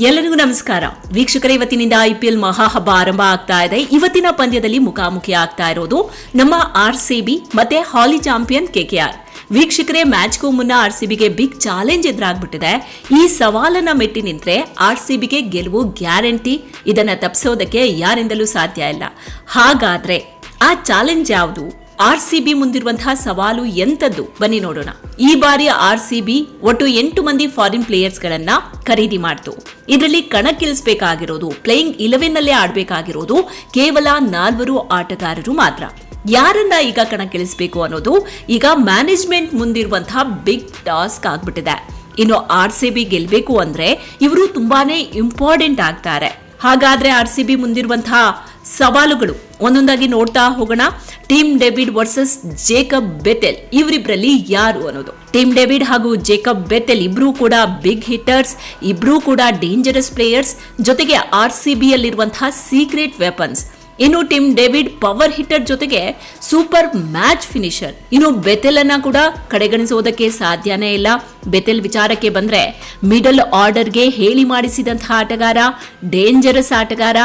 ಎಲ್ಲರಿಗೂ ನಮಸ್ಕಾರ. ವೀಕ್ಷಕರೇ, ಇವತ್ತಿನಿಂದ ಐಪಿಎಲ್ ಮಹಾಹಬ್ಬ ಆರಂಭ ಆಗ್ತಾ ಇದೆ. ಇವತ್ತಿನ ಪಂದ್ಯದಲ್ಲಿ ಮುಖಾಮುಖಿ ಆಗ್ತಾ ಇರೋದು ನಮ್ಮ ಆರ್ ಸಿಬಿ ಮತ್ತೆ ಹಾಲಿ ಚಾಂಪಿಯನ್ ಕೆಕೆಆರ್ ವೀಕ್ಷಕರೇ, ಮ್ಯಾಚ್ಗೂ ಮುನ್ನ ಆರ್ ಸಿಬಿಗೆ ಬಿಗ್ ಚಾಲೆಂಜ್ ಎದುರಾಗ್ಬಿಟ್ಟಿದೆ. ಈ ಸವಾಲನ್ನ ಮೆಟ್ಟಿ ನಿಂತರೆ ಆರ್ ಸಿಬಿಗೆ ಗೆಲುವು ಗ್ಯಾರಂಟಿ ಇದನ್ನ ತಪ್ಪಿಸೋದಕ್ಕೆ ಯಾರಿಂದಲೂ ಸಾಧ್ಯ ಇಲ್ಲ. ಹಾಗಾದ್ರೆ ಆ ಚಾಲೆಂಜ್ ಯಾವುದು? ಆರ್ ಸಿ ಬಿ ಮುಂದಿರುವಂತಹ ಸವಾಲು ಎಂಥದ್ದು? ಬನ್ನಿ ನೋಡೋಣ. ಈ ಬಾರಿ ಆರ್ ಸಿ ಒಟ್ಟು ಎಂಟು ಮಂದಿ ಫಾರಿನ್ ಪ್ಲೇಯರ್ಸ್ ಗಳನ್ನ ಖರೀದಿ ಮಾಡ್ತು. ಇದರಲ್ಲಿ ಕಣಕ್ಕಿಳಿಸಬೇಕಾಗಿರೋದು ಪ್ಲೇಯಿಂಗ್ ಇಲೆವೆನ್ ನಲ್ಲೇ ಆಡಬೇಕಾಗಿರೋದು ಕೇವಲ ನಾಲ್ವರು ಆಟಗಾರರು ಮಾತ್ರ. ಯಾರನ್ನ ಈಗ ಕಣಕ್ಕಿಳಿಸಬೇಕು ಅನ್ನೋದು ಈಗ ಮ್ಯಾನೇಜ್ಮೆಂಟ್ ಮುಂದಿರುವಂತಹ ಬಿಗ್ ಟಾಸ್ಕ್ ಆಗ್ಬಿಟ್ಟಿದೆ. ಇನ್ನು ಆರ್ ಸಿ ಬಿ ಗೆಲ್ಬೇಕು ಅಂದ್ರೆ ಇವರು ತುಂಬಾನೇ ಇಂಪಾರ್ಟೆಂಟ್ ಆಗ್ತಾರೆ. ಹಾಗಾದ್ರೆ ಆರ್ ಸಿ ಬಿ ಮುಂದಿರುವಂತಹ ಸವಾಲುಗಳು. ಒಂದೊಂದಾಗಿ ನೋಡ್ತಾ ಹೋಗೋಣ. Tim David versus Jacob Bethell ಇವರಿಬ್ರಲ್ಲಿ ಯಾರು ಅನ್ನೋದು. ಟೀಮ್ ಡೇವಿಡ್ ಹಾಗೂ ಜೇಕಬ್ ಬೆತೆಲ್ ಇಬ್ರು ಕೂಡ ಬಿಗ್ ಹಿಟ್ಟರ್ಸ್, ಇಬ್ರು ಕೂಡ ಡೇಂಜರಸ್ ಪ್ಲೇಯರ್ಸ್, ಜೊತೆಗೆ ಆರ್ ಸಿ ಬಿ ಯಲ್ಲಿರುವಂತಹ ಸೀಕ್ರೆಟ್ ವೆಪನ್ಸ್. ಇನ್ನು ಟೀಮ್ ಡೇವಿಡ್ ಪವರ್ ಹಿಟ್ಟರ್ ಜೊತೆಗೆ ಸೂಪರ್ ಮ್ಯಾಚ್ ಫಿನಿಶರ್ ಇನ್ನು ಬೆತೆಲ್ ಅನ್ನ ಕೂಡ ಕಡೆಗಣಿಸುವುದಕ್ಕೆ ಸಾಧ್ಯನೇ ಇಲ್ಲ. ಬೆತೆಲ್ ವಿಚಾರಕ್ಕೆ ಬಂದ್ರೆ, ಮಿಡಲ್ ಆರ್ಡರ್ಗೆ ಹೇಳಿ ಮಾಡಿಸಿದಂತಹ ಆಟಗಾರ, ಡೇಂಜರಸ್ ಆಟಗಾರ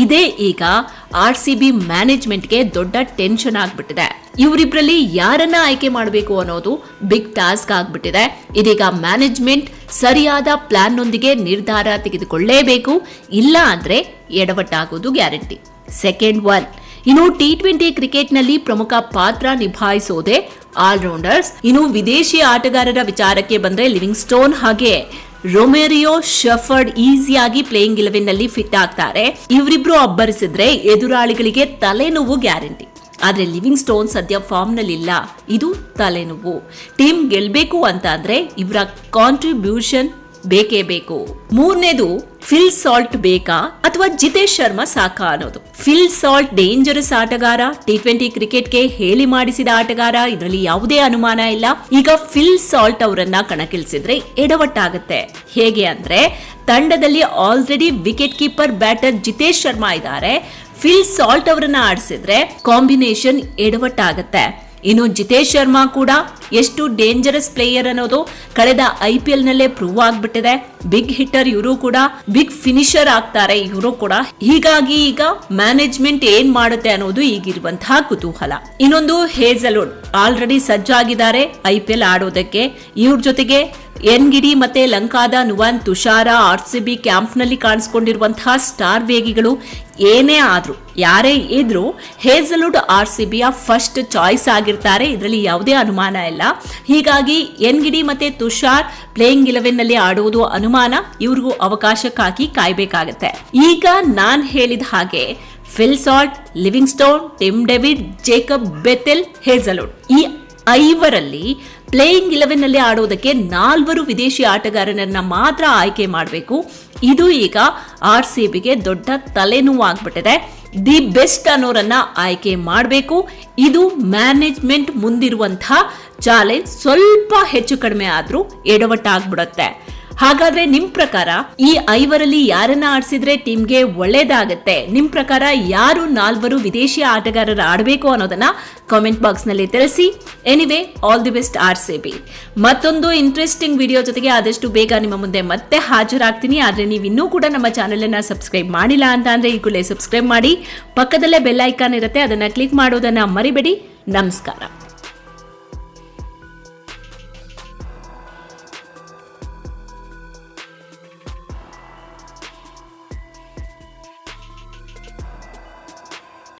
ಇದೇ ಈಗ ಆರ್ ಸಿ ಬಿ ಮ್ಯಾನೇಜ್ಮೆಂಟ್ಗೆ ದೊಡ್ಡ ಟೆನ್ಷನ್ ಆಗ್ಬಿಟ್ಟಿದೆ. ಇವರಿಬ್ರಲ್ಲಿ ಯಾರನ್ನ ಆಯ್ಕೆ ಮಾಡಬೇಕು ಅನ್ನೋದು ಬಿಗ್ ಟಾಸ್ಕ್ ಆಗ್ಬಿಟ್ಟಿದೆ. ಇದೀಗ ಮ್ಯಾನೇಜ್ಮೆಂಟ್ ಸರಿಯಾದ ಪ್ಲಾನ್ ನೊಂದಿಗೆ ನಿರ್ಧಾರ ತೆಗೆದುಕೊಳ್ಳೇಬೇಕು. ಇಲ್ಲ ಅಂದ್ರೆ ಎಡವಟ್ಟಾಗೋದು ಗ್ಯಾರಂಟಿ. ಸೆಕೆಂಡ್ ಒನ್, ಇನ್ನು ಟಿ ಟ್ವೆಂಟಿ ಕ್ರಿಕೆಟ್ನಲ್ಲಿ ಪ್ರಮುಖ ಪಾತ್ರ ನಿಭಾಯಿಸೋದೆ ಆಲ್ರೌಂಡರ್ಸ್. ಇನ್ನು ವಿದೇಶಿ ಆಟಗಾರರ ವಿಚಾರಕ್ಕೆ ಬಂದ್ರೆ ಲಿವಿಂಗ್ ಸ್ಟೋನ್ ಹಾಗೆ ರೊಮೆರಿಯೋ ಶಫರ್ಡ್ ಈಸಿಯಾಗಿ ಪ್ಲೇಯಿಂಗ್ ಇಲೆವೆನ್ನಲ್ಲಿ ಫಿಟ್ ಆಗ್ತಾರೆ. ಇವರಿಬ್ರು ಅಬ್ಬರಿಸಿದ್ರೆ ಎದುರಾಳಿಗಳಿಗೆ ತಲೆನೋವು ಗ್ಯಾರಂಟಿ. ಆದ್ರೆ ಲಿವಿಂಗ್ ಸ್ಟೋನ್ ಸದ್ಯ ಫಾರ್ಮ್ನಲ್ಲಿ ಇಲ್ಲ ಇದು ತಲೆನೋವು. ಟೀಮ್ ಗೆಲ್ಬೇಕು ಅಂತ ಅಂದ್ರೆ ಇವರ ಕಾಂಟ್ರಿಬ್ಯೂಷನ್ ಬೇಕೇ ಬೇಕು. ಮೂರನೇದು, ಫಿಲ್ ಸಾಲ್ಟ್ ಬೇಕಾ ಅಥವಾ ಜಿತೇಶ್ ಶರ್ಮಾ ಸಾಕಾ ಅನ್ನೋದು. ಫಿಲ್ ಸಾಲ್ಟ್ ಡೇಂಜರಸ್ ಆಟಗಾರ, ಟಿ ಟ್ವೆಂಟಿ ಕ್ರಿಕೆಟ್ಗೆ ಹೇಳಿ ಮಾಡಿಸಿದ ಆಟಗಾರ, ಇದರಲ್ಲಿ ಯಾವುದೇ ಅನುಮಾನ ಇಲ್ಲ. ಈಗ ಫಿಲ್ ಸಾಲ್ಟ್ ಅವರನ್ನ ಕಣಕ್ಕಿಳಿಸಿದ್ರೆ ಎಡವಟ್ಟಾಗತ್ತೆ. ಹೇಗೆ ಅಂದ್ರೆ, ತಂಡದಲ್ಲಿ already wicket keeper batter Jitesh Sharma ಇದ್ದಾರೆ. ಫಿಲ್ ಸಾಲ್ಟ್ ಅವರನ್ನ ಆಡಿಸಿದ್ರೆ ಕಾಂಬಿನೇಷನ್ ಎಡವಟ್ಟಾಗತ್ತೆ. ಇನ್ನು ಜಿತೇಶ್ ಶರ್ಮಾ ಕೂಡ ಎಷ್ಟು ಡೇಂಜರಸ್ ಪ್ಲೇಯರ್ ಅನ್ನೋದು ಕಳೆದ ಐ ಪಿ ಎಲ್ ನಲ್ಲೇ ಪ್ರೂವ್ ಆಗ್ಬಿಟ್ಟಿದೆ. ಬಿಗ್ ಹಿಟ್ಟರ್ ಇವರು ಕೂಡ ಬಿಗ್ ಫಿನಿಶರ್ ಆಗ್ತಾರೆ ಇವರು ಕೂಡ. ಹೀಗಾಗಿ ಈಗ ಮ್ಯಾನೇಜ್ಮೆಂಟ್ ಏನ್ ಮಾಡುತ್ತೆ ಅನ್ನೋದು ಈಗಿರುವಂತಹ ಕುತೂಹಲ. ಇನ್ನೊಂದು ಹೇಜಲೋಡ್ ಆಲ್ರೆಡಿ ಸಜ್ಜಾಗಿದ್ದಾರೆ ಐ ಪಿ ಎಲ್ ಆಡೋದಕ್ಕೆ. ಇವ್ರ ಜೊತೆಗೆ ಎನ್ ಗಿಡಿ ಮತ್ತೆ ಲಂಕಾದ Nuwan Thushara R C B ಕ್ಯಾಂಪ್ನಲ್ಲಿ ಕಾಣಿಸ್ಕೊಂಡಿರುವಂತಹ ಸ್ಟಾರ್ ವೇಗಿಗಳು ಏನೇ ಆದ್ರೂ, ಯಾರೇ ಇದ್ರು ಹೇಸಲುಡ್ ಆರ್ ಸಿ ಬಿಯ ಫಸ್ಟ್ ಚಾಯ್ಸ್ ಆಗಿರ್ತಾರೆ. ಇದರಲ್ಲಿ ಯಾವುದೇ ಅನುಮಾನ ಇಲ್ಲ. ಹೀಗಾಗಿ ಎನ್ ಗಿಡಿ ಮತ್ತೆ ತುಷಾರ್ ಪ್ಲೇಯಿಂಗ್ ಇಲೆವೆನ್ನಲ್ಲಿ ಆಡುವುದು ಅನುಮಾನ. ಇವ್ರಿಗೂ ಅವಕಾಶಕ್ಕಾಗಿ ಕಾಯ್ಬೇಕಾಗತ್ತೆ. ಈಗ ನಾನ್ ಹೇಳಿದ ಹಾಗೆ Phil Salt Livingstone Tim David Jacob Bethell Hazlewood ಈ ಐವರಲ್ಲಿ ಪ್ಲೇಯಿಂಗ್ ಇಲೆವೆನ್ನಲ್ಲಿ ಆಡೋದಕ್ಕೆ ನಾಲ್ವರು ವಿದೇಶಿ ಆಟಗಾರರನ್ನ ಮಾತ್ರ ಆಯ್ಕೆ ಮಾಡಬೇಕು. ಇದು ಈಗ ಆರ್ ಸಿ ಬಿಗೆ ದೊಡ್ಡ ತಲೆನೋವು ಆಗ್ಬಿಟ್ಟಿದೆ ದಿ ಬೆಸ್ಟ್ ಅನ್ನೋರನ್ನ ಆಯ್ಕೆ ಮಾಡಬೇಕು. ಇದು ಮ್ಯಾನೇಜ್ಮೆಂಟ್ ಮುಂದಿರುವಂತಹ ಚಾಲೆಂಜ್ ಸ್ವಲ್ಪ ಹೆಚ್ಚು ಕಡಿಮೆ ಆದರೂ ಎಡವಟ್ಟಾಗ್ಬಿಡುತ್ತೆ. ಹಾಗಾದ್ರೆ ನಿಮ್ ಪ್ರಕಾರ ಈ ಐವರಲ್ಲಿ ಯಾರನ್ನ ಆಡಿಸಿದ್ರೆ ಟೀಮ್ಗೆ ಒಳ್ಳೇದಾಗತ್ತೆ? ನಿಮ್ ಪ್ರಕಾರ ಯಾರು ನಾಲ್ವರು ವಿದೇಶಿ ಆಟಗಾರರ ಆಡಬೇಕು ಅನ್ನೋದನ್ನ ಕಾಮೆಂಟ್ ಬಾಕ್ಸ್ನಲ್ಲಿ ತಿಳಿಸಿ. Anyway all the best R C B ಮತ್ತೊಂದು ಇಂಟ್ರೆಸ್ಟಿಂಗ್ ವಿಡಿಯೋ ಜೊತೆಗೆ ಆದಷ್ಟು ಬೇಗ ನಿಮ್ಮ ಮುಂದೆ ಮತ್ತೆ ಹಾಜರಾಗ್ತೀನಿ. ಆದ್ರೆ ನೀವು ಇನ್ನೂ ಕೂಡ ನಮ್ಮ ಚಾನೆಲ್ ಅನ್ನ ಸಬ್ಸ್ಕ್ರೈಬ್ ಮಾಡಿಲ್ಲ ಅಂತ ಅಂದ್ರೆ ಈ ಸಬ್ಸ್ಕ್ರೈಬ್ ಮಾಡಿ. ಪಕ್ಕದಲ್ಲೇ ಬೆಲ್ ಐಕಾನ್ ಇರುತ್ತೆ, ಅದನ್ನ ಕ್ಲಿಕ್ ಮಾಡೋದನ್ನ ಮರಿಬೇಡಿ. ನಮಸ್ಕಾರ.